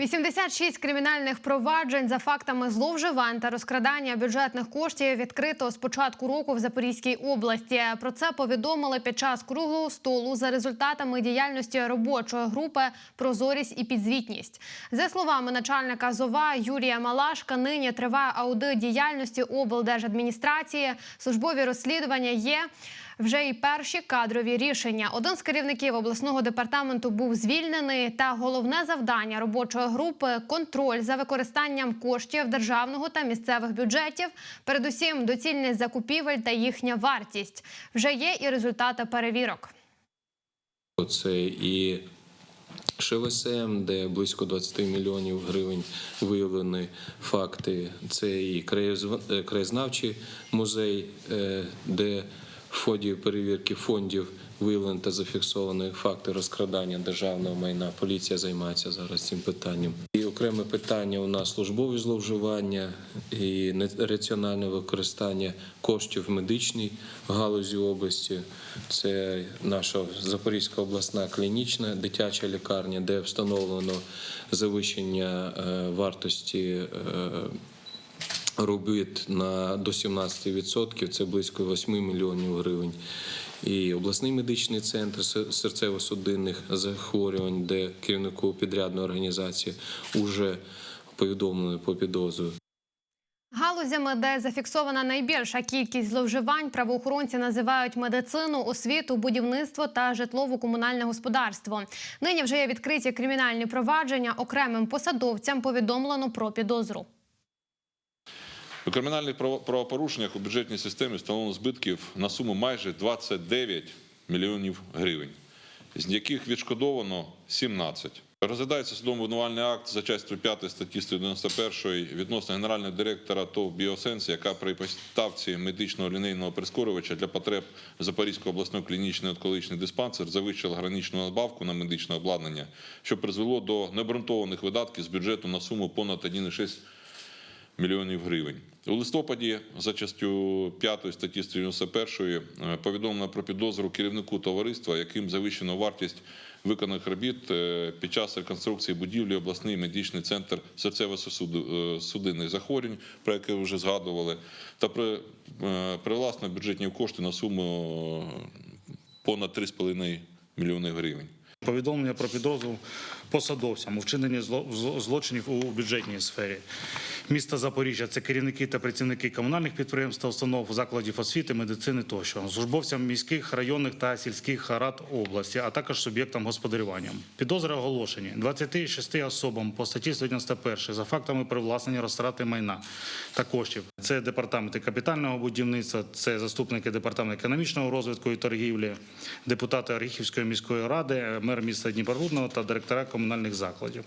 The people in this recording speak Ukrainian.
86 кримінальних проваджень за фактами зловживань та розкрадання бюджетних коштів відкрито з початку року в Запорізькій області. Про це повідомили під час круглого столу за результатами діяльності робочої групи Прозорість і підзвітність. За словами начальника ЗОВА Юрія Малашка, нині триває аудит діяльності облдержадміністрації. Службові розслідування є. Вже і перші кадрові рішення. Один з керівників обласного департаменту був звільнений. Та головне завдання робочої групи контроль за використанням коштів державного та місцевих бюджетів, передусім доцільність закупівель та їхня вартість. Вже є і результати перевірок. Це і ШВСМ, де близько 20 мільйонів гривень виявлені факти. Це і е, краєзнавчий музей, е, де в ході перевірки фондів виявлені та зафіксовані факти розкрадання державного майна. Поліція займається зараз цим питанням. І окреме питання у нас службові зловживання і нераціональне використання коштів в медичній галузі області. Це наша Запорізька обласна клінічна дитяча лікарня, де встановлено завищення е, вартості. Робіт на до 17%, це близько 8 мільйонів гривень. І обласний медичний центр серцево-судинних захворювань, де керівнику підрядної організації вже повідомлено по підозру. Галузями, де зафіксована найбільша кількість зловживань, правоохоронці називають медицину, освіту, будівництво та житлово-комунальне господарство. Нині вже є відкриті кримінальні провадження. Окремим посадовцям повідомлено про підозру. У кримінальних право- правопорушеннях у бюджетній системі встановлено збитків на суму майже 29 мільйонів гривень, з яких відшкодовано 17. Розглядається судовий обвинувальний акт за частю 5 статті 191 відносно генерального директора ТОВ «Біосенс», яка при поставці медичного лінейного прискорювача для потреб Запорізької обласної клінічної онкологічний диспансер завищила граничну надбавку на медичне обладнання, що призвело до необґрунтованих видатків з бюджету на суму понад 1,6 мільйонів гривень. У листопаді за частю 5 статті 191 е, повідомлено про підозру керівнику товариства, яким завищено вартість виконаних робіт е, під час реконструкції будівлі обласний медичний центр серцево-судинних захворювань, про яке вже згадували, та при, е, привласно бюджетні кошти на суму е, понад 3,5 мільйони гривень. Повідомлення про підозру посадовцям у вчиненні зло- зло- злочинів у бюджетній сфері. Міста Запоріжжя це керівники та працівники комунальних підприємств та установ, закладів освіти, медицини тощо, службовцям міських, районних та сільських рад області, а також суб'єктам господарювання. Підозри оголошені 26 особам по статті 191 за фактами привласнення розтрати майна та коштів. Це департаменти капітального будівництва, це заступники департаменту економічного розвитку і торгівлі, депутати Оріхівської міської ради, мер міста Дніпрорудного та директора комунальних закладів.